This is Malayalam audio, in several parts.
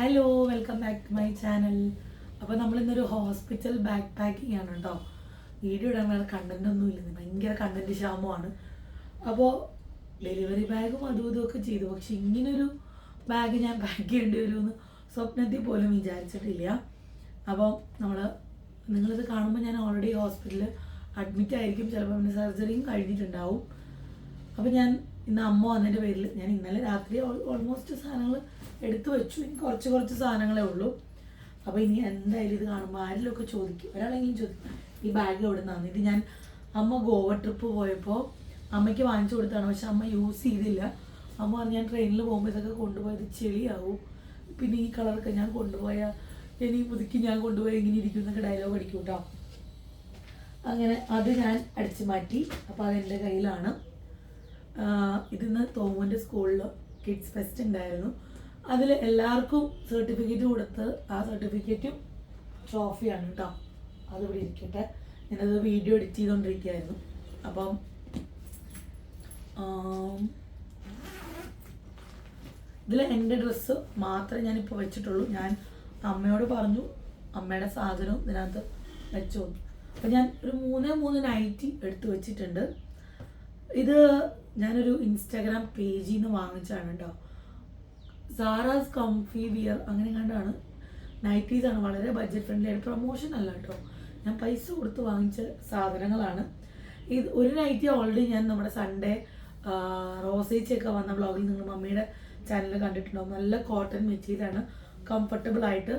Hello welcome back to my channel അപ്പോൾ നമ്മൾ ഇന്നൊരു ഹോസ്പിറ്റൽ ബാക്ക് പാക്കിംഗ് ആണ് കേട്ടോ വീഡിയോ ഇടാൻ വേറെ കണ്ടന്റ് ഒന്നും ഭയങ്കര കണ്ടന്റ് ക്ഷാമമാണ്. അപ്പോൾ ഡെലിവറി ബാഗും അതും ഇതും ഒക്കെ ചെയ്തു. പക്ഷെ ഇങ്ങനൊരു ബാഗ് ഞാൻ പാക്ക് ചെയ്യേണ്ടി വരുമെന്ന് സ്വപ്നത്തിൽ പോലും വിചാരിച്ചിട്ടില്ല. അപ്പോൾ നമ്മൾ നിങ്ങളിത് കാണുമ്പോൾ ഞാൻ ഓൾറെഡി ഹോസ്പിറ്റലിൽ അഡ്മിറ്റ് ആയിരിക്കും. ചിലപ്പോൾ പിന്നെ സർജറിയും കഴിഞ്ഞിട്ടുണ്ടാവും. അപ്പോൾ ഞാൻ ഇന്ന് അമ്മ വന്നതിന്റെ പേരിൽ ഞാൻ ഇന്നലെ രാത്രി ഓൾമോസ്റ്റ് സാധനങ്ങൾ എടുത്തു വെച്ചു. ഇനി കുറച്ച് കുറച്ച് സാധനങ്ങളേ ഉള്ളൂ. അപ്പോൾ ഇനി എന്തായാലും ഇത് കാണുമ്പോൾ ആരെങ്കിലുമൊക്കെ ചോദിക്കും? ഒരാളെങ്കിലും ചോദിക്കും. ഈ ബാഗ് എവിടെ നിന്നാണ് ഇത് ഞാൻ അമ്മ ഗോവ ട്രിപ്പ് പോയപ്പോൾ അമ്മയ്ക്ക് വാങ്ങിച്ചു കൊടുത്താണ്. പക്ഷെ അമ്മ യൂസ് ചെയ്തില്ല. അമ്മ പറഞ്ഞു ഞാൻ ട്രെയിനിൽ പോകുമ്പോൾ ഇതൊക്കെ കൊണ്ടുപോയത് ചെളിയാവും. പിന്നെ ഈ കളറൊക്കെ ഞാൻ കൊണ്ടുപോയാൽ ഇനി പുതുക്കി ഞാൻ കൊണ്ടുപോയി ഇങ്ങനെ ഇരിക്കും എന്നൊക്കെ ഡയലോഗ് അടിക്കും കേട്ടോ അങ്ങനെ അത് ഞാൻ അടിച്ചു മാറ്റി. അപ്പോൾ അതെന്റെ കയ്യിലാണ്. ഇതിന്ന് തോമന്റെ സ്കൂളിൽ കിഡ്സ് ഫെസ്റ്റ് ഉണ്ടായിരുന്നു അതിൽ എല്ലാവർക്കും സർട്ടിഫിക്കറ്റ് കൊടുത്ത് ആ സർട്ടിഫിക്കറ്റും ട്രോഫിയാണ് കേട്ടോ അതിവിടെ ഇരിക്കട്ടെ. ഞാനത് വീഡിയോ എഡിറ്റ് ചെയ്തുകൊണ്ടിരിക്കുകയായിരുന്നു അപ്പം ഇതിൽ എന്റെ ഡ്രസ്സ് മാത്രമേ ഞാനിപ്പോൾ വെച്ചിട്ടുള്ളൂ. ഞാൻ അമ്മയോട് പറഞ്ഞു അമ്മയുടെ സാധനവും ഇതിനകത്ത് വെച്ചു. അപ്പം ഞാൻ ഒരു മൂന്ന് മൂന്ന് നൈറ്റി എടുത്തു വെച്ചിട്ടുണ്ട്. ഇത് ഞാനൊരു ഇൻസ്റ്റാഗ്രാം പേജിൽ നിന്ന് വാങ്ങിച്ചാണ് കേട്ടോ സാറാസ് കംഫി ബിയർ അങ്ങനെ കണ്ടാണ് നൈറ്റീസ് ആണ് വളരെ ബഡ്ജറ്റ് ഫ്രണ്ട്ലി ആയിട്ട് പ്രൊമോഷൻ അല്ല കേട്ടോ. ഞാൻ പൈസ കൊടുത്ത് വാങ്ങിച്ച സാധനങ്ങളാണ്. ഇത് ഒരു നൈറ്റി ഓൾറെഡി ഞാൻ നമ്മുടെ സൺഡേ റോസേച്ചൊക്കെ വന്ന ബ്ലോഗിൽ നിങ്ങൾ മമ്മിയുടെ ചാനൽ കണ്ടിട്ടുണ്ടാവും. നല്ല കോട്ടൺ മെറ്റീരിയലാണ് കംഫർട്ടബിൾ ആയിട്ട്.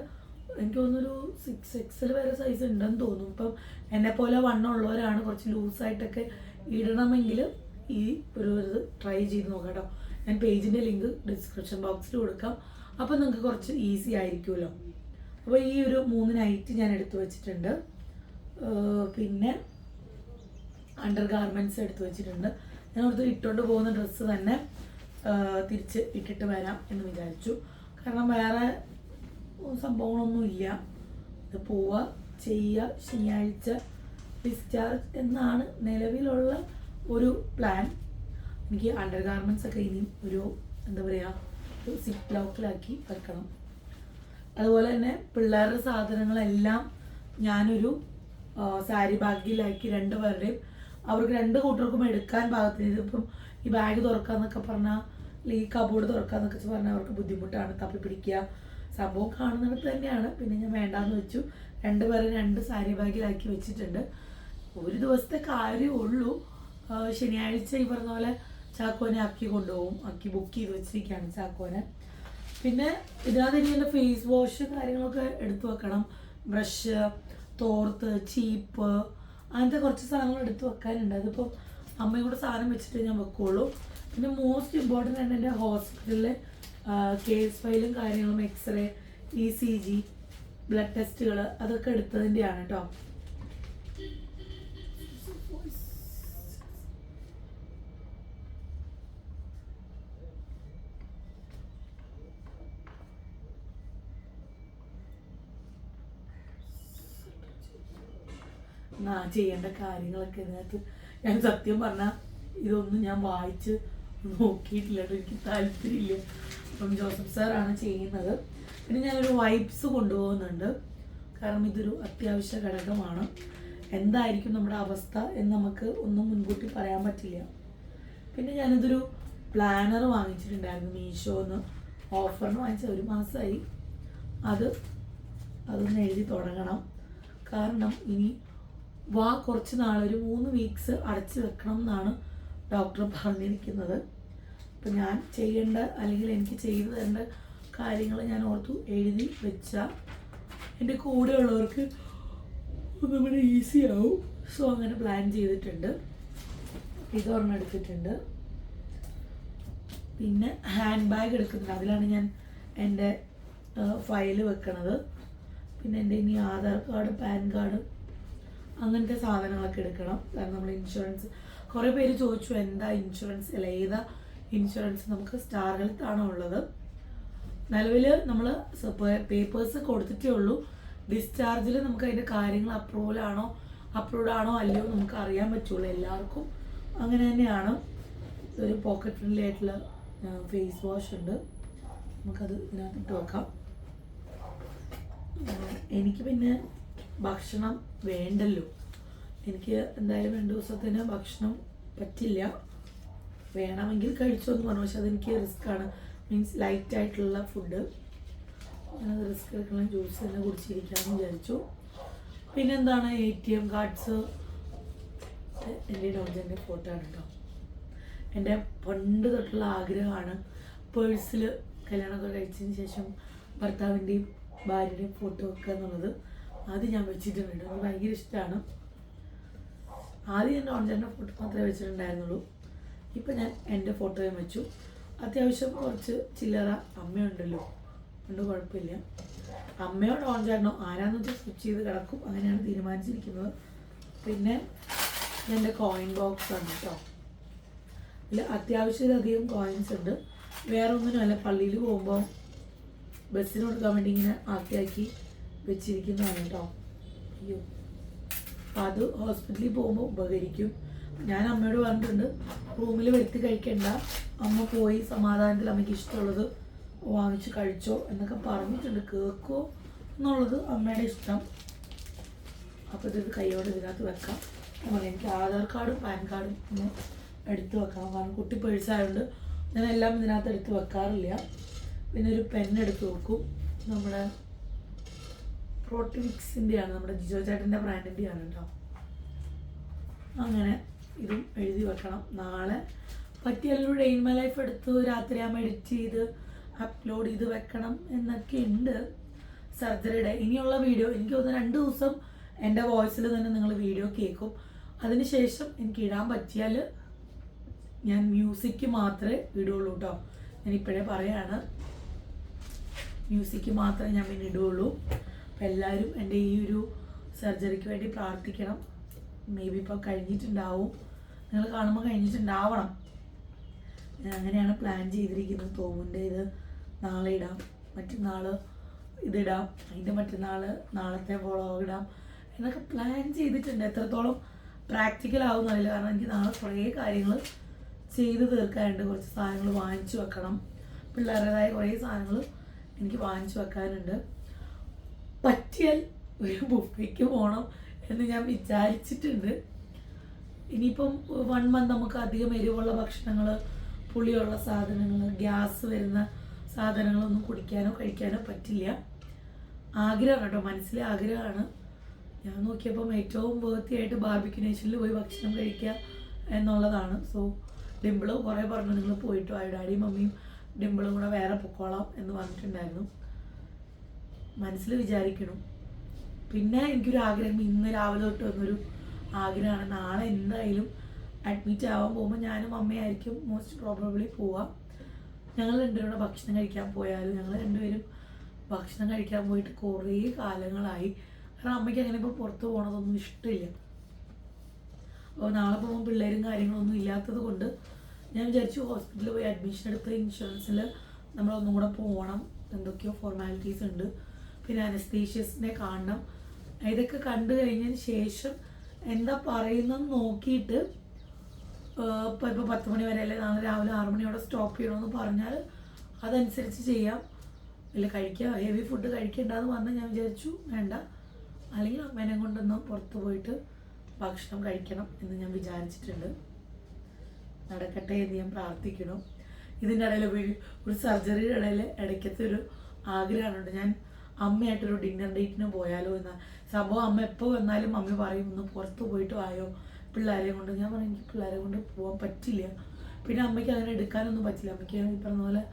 എനിക്ക് തോന്നുന്നൊരു സിക്സ് എക്സൽ വരെ സൈസ് ഉണ്ടെന്ന് തോന്നും ഇപ്പം എന്നെ പോലെ വണ്ണമുള്ളവരാണ് കുറച്ച് ലൂസായിട്ടൊക്കെ ഇടണമെങ്കിൽ ഈ ഒരു ഇത് ട്രൈ ചെയ്ത് നോക്കാം കേട്ടോ. ഞാൻ പേജിന്റെ ലിങ്ക് ഡിസ്ക്രിപ്ഷൻ ബോക്സിൽ കൊടുക്കാം. അപ്പോൾ നിങ്ങൾക്ക് കുറച്ച് ഈസി ആയിരിക്കുമല്ലോ. അപ്പോൾ ഈ ഒരു മൂന്ന് നൈറ്റ് ഞാൻ എടുത്തു വച്ചിട്ടുണ്ട്. പിന്നെ അണ്ടർ ഗാർമെന്റ്സ് എടുത്തു വെച്ചിട്ടുണ്ട്. ഞാൻ അവിടുത്തെ ഇട്ടുകൊണ്ട് പോകുന്ന ഡ്രസ്സ് തന്നെ തിരിച്ച് ഇട്ടിട്ട് വരാം എന്ന് വിചാരിച്ചു. കാരണം വേറെ സംഭവങ്ങളൊന്നും ഇല്ല ഇത് പോവുക ചെയ്യുക ശനിയാഴ്ച ഡിസ്ചാർജ് എന്നാണ് നിലവിലുള്ള ഒരു പ്ലാൻ എനിക്ക് അണ്ടർ ഗാർമെന്റ്സ് ഒക്കെ ഇനി ഒരു എന്താ പറയുക സിപ്പ് ലോക്കിലാക്കി വെക്കണം. അതുപോലെ തന്നെ പിള്ളേരുടെ സാധനങ്ങളെല്ലാം ഞാനൊരു സാരി ബാഗിലാക്കി രണ്ട് പേരുടെയും അവർക്ക് രണ്ട് കൂട്ടർക്കും എടുക്കാൻ പാകത്തിന്. ഇതിപ്പം ഈ ബാഗ് തുറക്കാന്നൊക്കെ പറഞ്ഞാൽ ഈ കബോർഡ് തുറക്കാന്നൊക്കെ പറഞ്ഞാൽ അവർക്ക് ബുദ്ധിമുട്ടാണ് തപ്പി പിടിക്കുക. സംഭവം കാണുന്നിടത്ത് തന്നെയാണ്. പിന്നെ ഞാൻ വേണ്ടാന്ന് വെച്ചു. രണ്ട് പേരെ രണ്ട് സാരി ബാഗിലാക്കി വെച്ചിട്ടുണ്ട്. ഒരു ദിവസത്തെ കാര്യമേ ഉള്ളൂ. ശനിയാഴ്ച ഈ പറഞ്ഞ പോലെ ചാക്കോനെ അക്കി കൊണ്ടുപോകും. അക്കി ബുക്ക് ചെയ്ത് വെച്ചിരിക്കുകയാണ് ചാക്കോനെ. പിന്നെ ഇതിനകത്ത് ഇനി എന്റെ ഫേസ് വാഷ് കാര്യങ്ങളൊക്കെ എടുത്തു വെക്കണം. ബ്രഷ് തോർത്ത് ചീപ്പ് അങ്ങനത്തെ കുറച്ച് സാധനങ്ങൾ എടുത്തു വെക്കാനുണ്ട്. അതിപ്പോൾ അമ്മയും കൂടെ സാധനം വെച്ചിട്ട് ഞാൻ വെക്കുള്ളൂ. പിന്നെ മോസ്റ്റ് ഇമ്പോർട്ടന്റ് ആണ് എന്റെ ഹോസ്പിറ്റലിലെ കേസ് ഫയലും കാര്യങ്ങളും xray E C G blood ടെസ്റ്റുകൾ അതൊക്കെ എടുത്തതിന്റെയാണ് കേട്ടോ ചെയ്യേണ്ട കാര്യങ്ങളൊക്കെ ഇതിനകത്ത്. ഞാൻ സത്യം പറഞ്ഞാൽ ഇതൊന്നും ഞാൻ വായിച്ച് നോക്കിയിട്ടില്ല. എനിക്ക് താല്പര്യമില്ല. അപ്പം ജോസഫ് സാറാണ് ചെയ്യുന്നത്. പിന്നെ ഞാനൊരു വൈബ്സ് കൊണ്ടുപോകുന്നുണ്ട്. കാരണം ഇതൊരു അത്യാവശ്യ ഘടകമാണ്. എന്തായിരിക്കും നമ്മുടെ അവസ്ഥ എന്ന് നമുക്ക് ഒന്നും മുൻകൂട്ടി പറയാൻ പറ്റില്ല. പിന്നെ ഞാനിതൊരു പ്ലാനർ വാങ്ങിച്ചിട്ടുണ്ടായിരുന്നു മീഷോന്ന്. ഓഫറിന് വാങ്ങിച്ച ഒരു മാസമായി അത് അതൊന്ന് എഴുതി തുടങ്ങണം. കാരണം ഇനി വാ കുറച്ച് നാൾ ഒരു മൂന്ന് വീക്സ് അടച്ചു വെക്കണം എന്നാണ് ഡോക്ടർ പറഞ്ഞിരിക്കുന്നത്. അപ്പം ഞാൻ ചെയ്യേണ്ട അല്ലെങ്കിൽ എനിക്ക് ചെയ്തു തരേണ്ട കാര്യങ്ങൾ ഞാൻ ഓർത്തു എഴുതി വെച്ച. എന്റെ കൂടെ ഉള്ളവർക്ക് കൂടെ ഈസി ആവും. സോ അങ്ങനെ പ്ലാൻ ചെയ്തിട്ടുണ്ട്. ഇതൊരെണ്ണം എടുത്തിട്ടുണ്ട്. പിന്നെ ഹാൻഡ് ബാഗ് എടുക്കുന്നുണ്ട്. അതിലാണ് ഞാൻ എന്റെ ഫയൽ വെക്കണത്. പിന്നെ എന്റെ ഇനി ആധാർ കാർഡ് പാൻ കാർഡ് അങ്ങനത്തെ സാധനങ്ങളൊക്കെ എടുക്കണം. കാരണം നമ്മൾ ഇൻഷുറൻസ് കുറേ പേര് ചോദിച്ചു എന്താ ഇൻഷുറൻസ് അല്ല ഏതാ ഇൻഷുറൻസ് നമുക്ക് സ്റ്റാർ ഹെൽത്ത് ആണോ ഉള്ളത്. നിലവിൽ നമ്മൾ പേപ്പേഴ്സ് കൊടുത്തിട്ടേ ഉള്ളൂ. ഡിസ്ചാർജിൽ നമുക്ക് അതിന്റെ കാര്യങ്ങൾ അപ്രൂവൽ ആണോ അപ്രൂവ്ഡ് ആണോ അല്ലയോ നമുക്ക് അറിയാൻ പറ്റുള്ളൂ എല്ലാവർക്കും. അങ്ങനെ തന്നെയാണ്. ഒരു പോക്കറ്റ് ഫ്രണ്ട്ലി ആയിട്ടുള്ള ഫേസ് വാഷ് ഉണ്ട്. നമുക്കത് ഇതിനകത്ത് ഇട്ട് വെക്കാം എനിക്ക് പിന്നെ ഭക്ഷണം വേണ്ടല്ലോ. എനിക്ക് എന്തായാലും രണ്ട് ദിവസത്തിന് ഭക്ഷണം പറ്റില്ല. വേണമെങ്കിൽ കഴിച്ചോ എന്ന് പറഞ്ഞു. പക്ഷെ അതെനിക്ക് ആണ്. മീൻസ് ലൈറ്റ് ആയിട്ടുള്ള ഫുഡ് ഞാനത് റിസ്ക് എടുക്കണം ജ്യൂസ് തന്നെ കുടിച്ചിരിക്കാമെന്ന് വിചാരിച്ചു. പിന്നെന്താണ്? എ ടി എം കാർഡ്സ് എന്റെ ഡോജന്റെ ഫോട്ടോ ആണ് കേട്ടോ എന്റെ പണ്ട് തൊട്ടുള്ള ആഗ്രഹമാണ് പേഴ്സിൽ കല്യാണമൊക്കെ കഴിച്ചതിന് ശേഷം ഭർത്താവിന്റെയും ഭാര്യയുടെയും ഫോട്ടോ വെക്കുക എന്നുള്ളത്. അത് ഞാൻ വെച്ചിട്ടുണ്ട്. എനിക്ക് ഭയങ്കര ഇഷ്ടമാണ് ആദ്യം ഞാൻ ഡോൺചേട്ടന്റെ ഫോട്ടോ മാത്രമേ വെച്ചിട്ടുണ്ടായിരുന്നുള്ളൂ. ഇപ്പം ഞാൻ എന്റെ ഫോട്ടോയും വെച്ചു. അത്യാവശ്യം കുറച്ച് ചില്ലറ അമ്മയുണ്ടല്ലോ. അതുകൊണ്ട് കുഴപ്പമില്ല. അമ്മയോ ഡോൺചേട്ടനോ ആരാന്ന് വെച്ചാൽ സ്വിച്ച് ചെയ്ത് കിടക്കും. അങ്ങനെയാണ് തീരുമാനിച്ചിരിക്കുന്നത്. പിന്നെ എന്റെ കോയിൻ ബോക്സ് ആണ് കേട്ടോ. ഇതിൽ അത്യാവശ്യത്തിലധികം കോയിൻസ് ഉണ്ട്. വേറെ ഒന്നിനും അല്ല പള്ളിയിൽ പോകുമ്പോൾ ബസ്സിന് കൊടുക്കാൻ വേണ്ടി ഇങ്ങനെ ആക്കിയാക്കി ആക്കി വെച്ചിരിക്കുന്നതാണ് കേട്ടോ അയ്യോ. അപ്പം അത് ഹോസ്പിറ്റലിൽ പോകുമ്പോൾ ഉപകരിക്കും. ഞാൻ അമ്മയോട് പറഞ്ഞിട്ടുണ്ട് റൂമിൽ വരുത്തി കഴിക്കണ്ട. അമ്മ പോയി സമാധാനത്തിൽ അമ്മയ്ക്ക് ഇഷ്ടമുള്ളത് വാങ്ങിച്ച് കഴിച്ചോ എന്നൊക്കെ പറഞ്ഞിട്ടുണ്ട്. കേൾക്കോ എന്നുള്ളത് അമ്മയുടെ ഇഷ്ടം. അപ്പോൾ ഇത് കൈയോടെ ഇതിനകത്ത് വെക്കാം. അതുപോലെ എനിക്ക് ആധാർ കാർഡും പാൻ കാർഡും ഒന്ന് എടുത്ത് വെക്കാം കാരണം കുട്ടി പേഴ്സായതുകൊണ്ട് ഞാനെല്ലാം ഇതിനകത്ത് എടുത്ത് വെക്കാറില്ല. പിന്നെ ഒരു പെൻ എടുത്ത് വെക്കും. നമ്മുടെ പ്രോട്ടിവിക്സിന്റെയാണ് നമ്മുടെ ജിജോ ചേട്ടന്റെ ബ്രാൻഡിന്റെയാണ് കേട്ടോ അങ്ങനെ ഇതും എഴുതി വെക്കണം. നാളെ പറ്റിയൊരു ഡെയിൻ മൈ ലൈഫ് എടുത്ത് രാത്രിയാകുമ്പോൾ എഡിറ്റ് ചെയ്ത് അപ്ലോഡ് ചെയ്ത് വെക്കണം എന്നൊക്കെ ഉണ്ട് സർജറിയുടെ ഇനിയുള്ള വീഡിയോ എനിക്ക് തോന്നുന്നു രണ്ട് ദിവസം എന്റെ വോയിസിൽ തന്നെ നിങ്ങൾ വീഡിയോ കേൾക്കും അതിനുശേഷം എനിക്ക് ഇടാൻ പറ്റിയാൽ ഞാൻ മ്യൂസിക് മാത്രമേ ഇടുള്ളൂ കേട്ടോ ഞാനിപ്പോഴേ പറയാണ്. മ്യൂസിക് മാത്രമേ ഞാൻ പിന്നെ ഇടുള്ളൂ. എല്ലാവരും എന്റെ ഈ ഒരു സർജറിക്ക് വേണ്ടി പ്രാർത്ഥിക്കണം. മേ ബി ഇപ്പോൾ കഴിഞ്ഞിട്ടുണ്ടാവും. നിങ്ങൾ കാണുമ്പോൾ കഴിഞ്ഞിട്ടുണ്ടാവണം. അങ്ങനെയാണ് പ്ലാൻ ചെയ്തിരിക്കുന്നത്. തോമുന്റെ ഇത് നാളെ ഇടാം. മറ്റന്നാൾ ഇതിടാം അതിന്റെ മറ്റന്നാൾ നാളത്തെ വ്ളോഗ് ഇടാം. എന്നൊക്കെ പ്ലാൻ ചെയ്തിട്ടുണ്ട്. എത്രത്തോളം പ്രാക്ടിക്കൽ ആവുന്നറിയില്ല കാരണം എനിക്ക് നാളെ കുറേ കാര്യങ്ങൾ ചെയ്ത് തീർക്കാനുണ്ട്. കുറച്ച് സാധനങ്ങൾ വാങ്ങിച്ചു വെക്കണം. പിള്ളേരുടേതായ കുറേ സാധനങ്ങൾ എനിക്ക് വാങ്ങിച്ചു വെക്കാനുണ്ട്. പറ്റിയാൽ ഒരു ബുഫേക്ക് പോകണം എന്ന് ഞാൻ വിചാരിച്ചിട്ടുണ്ട്. ഇനിയിപ്പം വൺ മന്ത് നമുക്ക് അധികം എരിവുള്ള ഭക്ഷണങ്ങൾ പുളിയുള്ള സാധനങ്ങൾ ഗ്യാസ് വരുന്ന സാധനങ്ങളൊന്നും കുടിക്കാനോ കഴിക്കാനോ പറ്റില്ല. ആഗ്രഹം കേട്ടോ മനസ്സിലെ ആഗ്രഹമാണ്. ഞാൻ നോക്കിയപ്പം ഏറ്റവും വൃത്തിയായിട്ട് ബാർബിക്യൂ നേഷനിൽ പോയി ഭക്ഷണം കഴിക്കുക എന്നുള്ളതാണ്. സോ ഡിമ്പിൾ കുറേ പറഞ്ഞു നിങ്ങൾ പോയിട്ടോ വായോ ഡാഡിയും മമ്മിയും ഡിമ്പിളും കൂടെ വേറെ പൊക്കോളാം എന്ന് പറഞ്ഞിട്ടുണ്ടായിരുന്നു. മനസ്സിൽ വിചാരിക്കണം. പിന്നെ എനിക്കൊരു ആഗ്രഹം ഇന്ന് രാവിലെ തൊട്ട് വന്നൊരു ആഗ്രഹമാണ്. നാളെ എന്തായാലും അഡ്മിറ്റ് ആവാൻ പോകുമ്പോൾ ഞാനും അമ്മയായിരിക്കും മോസ്റ്റ് പ്രോബബ്ലി പോവാം. ഞങ്ങൾ രണ്ടുപേരും ഭക്ഷണം കഴിക്കാൻ പോയാൽ ഞങ്ങൾ രണ്ടുപേരും ഭക്ഷണം കഴിക്കാൻ പോയിട്ട് കുറേ കാലങ്ങളായി. കാരണം അമ്മയ്ക്ക് അങ്ങനെ ഇപ്പോൾ പുറത്ത് പോകണതൊന്നും ഇഷ്ടമില്ല. അപ്പോൾ നാളെ പോകുമ്പോൾ പിള്ളേരും കാര്യങ്ങളൊന്നും ഇല്ലാത്തത് കൊണ്ട് ഞാൻ വിചാരിച്ചു ഹോസ്പിറ്റലിൽ പോയി അഡ്മിഷൻ എടുത്ത് ഇൻഷുറൻസിൽ നമ്മളൊന്നും കൂടെ പോകണം എന്തൊക്കെയോ ഫോർമാലിറ്റീസ് ഉണ്ട്. പിന്നെ അനസ്തീഷ്യസിനെ കാണണം. ഇതൊക്കെ കണ്ടു കഴിഞ്ഞതിന് ശേഷം എന്താ പറയുന്നത് നോക്കിയിട്ട് ഇപ്പോൾ ഇപ്പോൾ പത്ത് മണി വരെ അല്ലെ നാളെ രാവിലെ ആറ് മണിയോടെ സ്റ്റോപ്പ് ചെയ്യണമെന്ന് പറഞ്ഞാൽ അതനുസരിച്ച് ചെയ്യാം. ഇല്ല കഴിക്കുക ഹെവി ഫുഡ് കഴിക്കേണ്ടെന്ന് പറഞ്ഞാൽ ഞാൻ വിചാരിച്ചു വേണ്ട. അല്ലെങ്കിൽ അമ്മേനെ കൊണ്ടൊന്നും പുറത്ത് പോയിട്ട് ഭക്ഷണം കഴിക്കണം എന്ന് ഞാൻ വിചാരിച്ചിട്ടുണ്ട്. നടക്കട്ടെ എന്ന് ഞാൻ പ്രാർത്ഥിക്കണം ഇതിന്റെ ഇടയിൽ ഒരു സർജറിയുടെ ഇടയിൽ ഇടയ്ക്കത്തെ ഒരു ആഗ്രഹമുണ്ട്. ഞാൻ അമ്മയായിട്ടൊരു ഡിന്നർ ഡേറ്റിന് പോയാലോ എന്ന. സംഭവം അമ്മ എപ്പോൾ വന്നാലും അമ്മ പറയും ഒന്ന് പുറത്ത് പോയിട്ട് ആയോ പിള്ളേരെ കൊണ്ട്. ഞാൻ പറയും എനിക്ക് പിള്ളേരെ കൊണ്ട് പോകാൻ പറ്റില്ല. പിന്നെ അമ്മയ്ക്ക് അങ്ങനെ എടുക്കാനൊന്നും പറ്റില്ല. അമ്മയ്ക്ക് ഈ പറഞ്ഞ പോലെ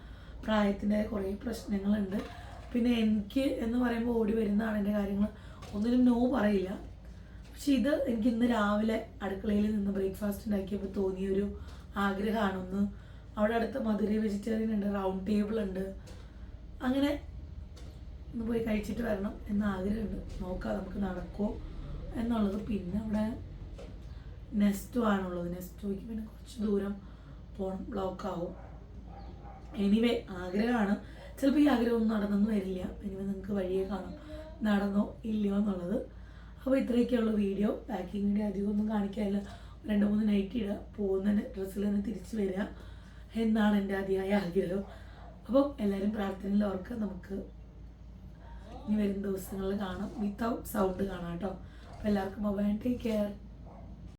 പ്രായത്തിന്റെ കുറേ പ്രശ്നങ്ങളുണ്ട്. പിന്നെ എനിക്ക് എന്ന് പറയുമ്പോൾ ഓടി വരുന്നതാണ് എന്റെ കാര്യങ്ങൾ. ഒന്നിനും നോ പറയില്ല. പക്ഷെ ഇത് എനിക്ക് ഇന്ന് രാവിലെ അടുക്കളയിൽ നിന്ന് ബ്രേക്ക്ഫാസ്റ്റ് ഉണ്ടാക്കിയപ്പോൾ തോന്നിയൊരു ആഗ്രഹമാണ്. ഒന്ന് അവിടെ അടുത്ത മധുര വെജിറ്റേറിയൻ ഉണ്ട് റൗണ്ട് ടേബിൾ ഉണ്ട്. അങ്ങനെ ഒന്ന് പോയി കഴിച്ചിട്ട് വരണം എന്ന ആഗ്രഹമുണ്ട്. നോക്കാം നമുക്ക് നടക്കുമോ എന്നുള്ളത്. പിന്നെ അവിടെ നെസ്റ്റോ ആണുള്ളത്. നെസ്റ്റോയ്ക്ക് പിന്നെ കുറച്ച് ദൂരം പോകണം ബ്ലോക്ക് ആവും. എനിവേ ആഗ്രഹമാണ്. ചിലപ്പോൾ ഈ ആഗ്രഹമൊന്നും നടന്നൊന്നും വരില്ല. എനിവേ നിങ്ങൾക്ക് വഴിയെ കാണാം. നടന്നോ ഇല്ലയോ എന്നുള്ളത്. അപ്പോൾ ഇത്രയൊക്കെയുള്ള വീഡിയോ. പാക്കിംഗ് വീഡിയോ അധികം ഒന്നും കാണിക്കാനില്ല. രണ്ട് മൂന്ന് നൈറ്റ് ഇടുക പോകുന്ന ഡ്രസ്സിൽ തന്നെ തിരിച്ച് വരിക എന്നാണ് എന്റെ അതിയായ ആഗ്രഹം. അപ്പം എല്ലാവരും പ്രാർത്ഥനയിൽ ഓർക്കുക. നമുക്ക് ഇനി വരും ദിവസങ്ങളിൽ കാണാം. വിത്തൗട്ട് സൗണ്ട് കാണാം കേട്ടോ. അപ്പോൾ എല്ലാവർക്കും ബൈ ടേക്ക് കെയർ